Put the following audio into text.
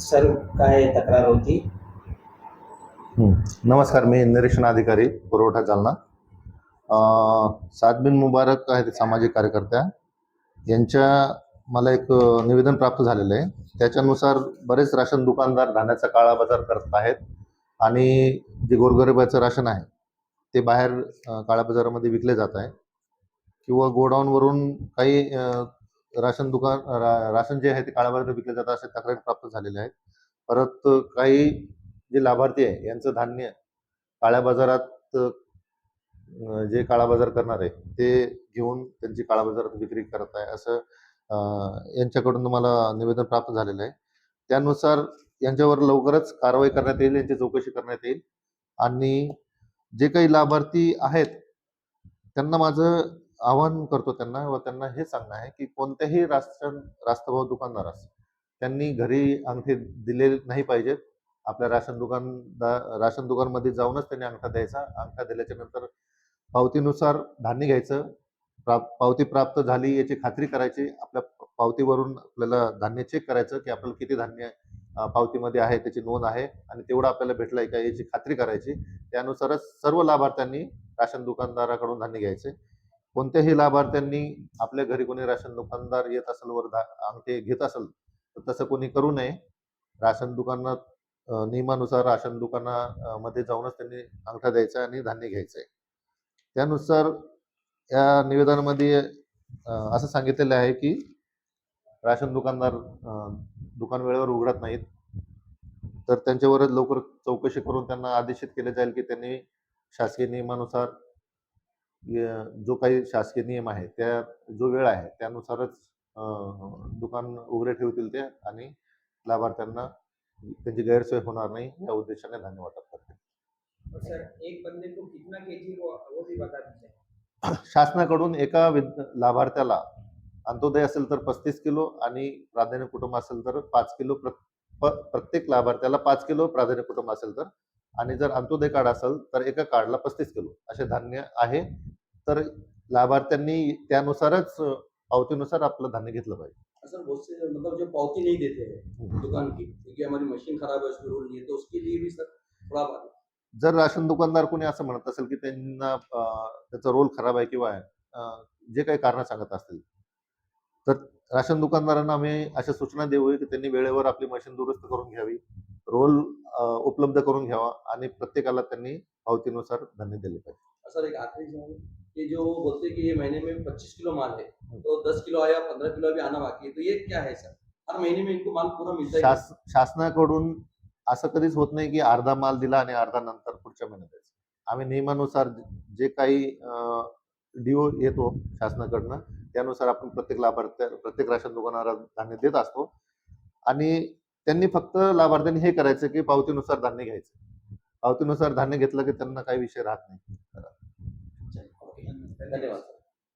Sir काय तक्रार होती? नमस्कार मी निरीक्षण अधिकारी पुरवठा जालना. सादबिन मुबारक आहेत सामाजिक कार्यकर्त्या. यांच्या मला एक निवेदन प्राप्त झालेलं आहे. त्याच्यानुसार बरेच राशन दुकानदार धान्याचा काळा बाजार करत आहेत आणि जे गोरगरिबाचं राशन आहे ते बाहेर काळा काळ्या बाजारामध्ये विकले जात आहे. किंवा गोडाऊनवरून काही राशन दुकान रा राशन जे आहे ते काळाबाजारात विकले जातात असे तक्रारी प्राप्त झालेल्या आहेत. परत काही जे लाभार्थी आहे यांचं धान्य काळ्या बाजारात जे काळा बाजार करणार आहे ते घेऊन त्यांची काळा बाजारात विक्री करत आहे असं यांच्याकडून मला निवेदन प्राप्त झालेलं आहे. त्यानुसार यांच्यावर लवकरच कारवाई करण्यात येईल यांची चौकशी करण्यात येईल. आणि जे काही लाभार्थी आहेत त्यांना माझं आवाहन करतो त्यांना व त्यांना हे सांगणं आहे की कोणत्याही राशन रास्तभाव दुकानदारास त्यांनी घरी अंगठी दिले नाही पाहिजेत. आपल्या राशन दुकानदार राशन दुकानमध्ये जाऊनच त्यांनी अंगठा द्यायचा. अंगठा दिल्याच्या नंतर पावतीनुसार धान्य घ्यायचं. प्राप पावती प्राप्त झाली याची खात्री करायची. आपल्या पावतीवरून आपल्याला धान्य चेक करायचं की आपल्याला किती धान्य पावतीमध्ये आहे त्याची नोंद आहे आणि तेवढं आपल्याला भेटलंय का याची खात्री करायची. त्यानुसारच सर्व लाभार्थ्यांनी राशन दुकानदाराकडून धान्य घ्यायचे. कोणत्याही लाभार्थ्यांनी आपल्या घरी कोणी राशन दुकानदार येत असेल वर अंगठे घेत असेल तर तसं कोणी करू नये. राशन दुकानात नियमानुसार राशन दुकानामध्ये जाऊनच त्यांनी अंगठा द्यायचा आणि धान्य घ्यायचं आहे त्यानुसार या निवेदनामध्ये असं सांगितलेलं आहे की राशन दुकानदार दुकान वेळेवर उघडत नाहीत. तर त्यांच्यावर लवकर चौकशी करून त्यांना आदेशित केले जाईल की त्यांनी शासकीय नियमानुसार जो काही शासकीय नियम आहे त्या जो वेळ आहे त्यानुसारच दुकान उघडे ठेवतील ते आणि लाभार्थ्यांना त्यांची गैरसोय होणार नाही या उद्देशाने धान्य वाटप करतील. और सर एक बंदे को कितना केजी वो वो भी बता दीजिए. शासनाकडून एका लाभार्थ्याला अंत्योदय असेल तर पस्तीस किलो आणि प्राधान्य कुटुंब असेल तर पाच किलो प्रत्येक लाभार्थ्याला पाच किलो प्राधान्य कुटुंब असेल तर आणि जर अंत्योदय कार्ड असेल तर एका कार्डला पस्तीस किलो असे धान्य आहे. तर लाभार्थ्यांनी त्यानुसारच पावतीनुसार आपलं धान्य घेतलं पाहिजे. सर बहुत से मतलब जो पावती नहीं देते हैं दुकान की क्योंकि हमारी मशीन खराब है उसमें रोल नहीं है तो उसके लिए भी सर थोड़ा जर राशन दुकानदार कोणी असं म्हणत असेल की त्यांना त्याचा रोल खराब आहे किंवा जे काही कारण सांगत असतील तर राशन दुकानदारांना आम्ही अशा सूचना देऊ की त्यांनी वेळेवर आपली मशीन दुरुस्त करून घ्यावी. रोल उपलब्ध करून घ्यावा आणि प्रत्येकाला त्यांनी पावतीनुसार धान्य दिले पाहिजे. सर एक आखिरी ये जो बोलते हैं कि ये महीने में पच्चीस किलो माल है तो दस किलो आया पंद्रह किलो अभी आना बाकी है तो ये क्या है सर? हर महीने में इनको माल पूरा मिलता है शास शासनाकडून असं कधीच होत नाही की अर्धा माल दिला आणि अर्धा नंतर पुढच्या महिन्यात आम्ही नियमानुसार जे काही डीओ येतो शासनाकडनं त्यानुसार आपण प्रत्येक लाभार्थी प्रत्येक राशन दुकानाला धान्य देत असतो. आणि त्यांनी फक्त लाभार्थ्यांनी हे करायचं की पावतीनुसार धान्य घ्यायचं. पावतीनुसार धान्य घेतलं की त्यांना काही विषय राहत नाही. धन्यवाद.